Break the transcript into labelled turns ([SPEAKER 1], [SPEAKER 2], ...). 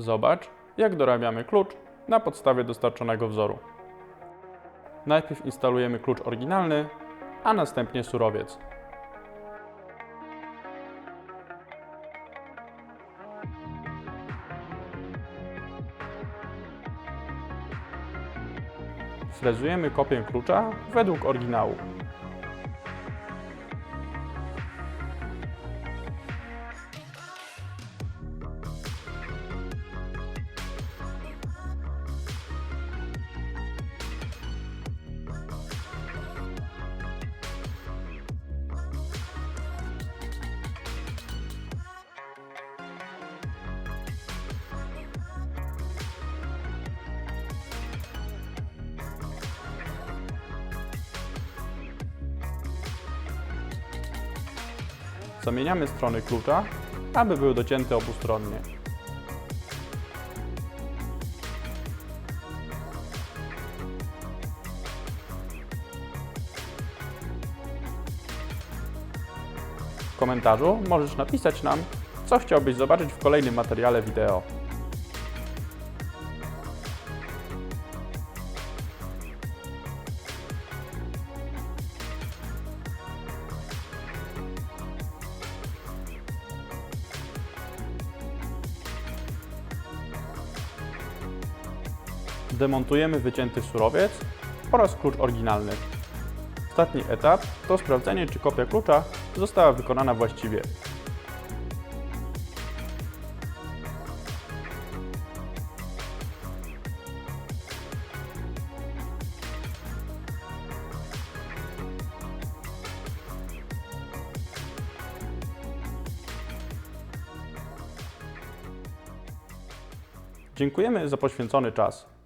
[SPEAKER 1] Zobacz, jak dorabiamy klucz na podstawie dostarczonego wzoru. Najpierw instalujemy klucz oryginalny, a następnie surowiec. Frezujemy kopię klucza według oryginału. Zamieniamy strony klucza, aby były docięte obustronnie. W komentarzu możesz napisać nam, co chciałbyś zobaczyć w kolejnym materiale wideo. Demontujemy wycięty surowiec oraz klucz oryginalny. Ostatni etap to sprawdzenie, czy kopia klucza została wykonana właściwie. Dziękujemy za poświęcony czas.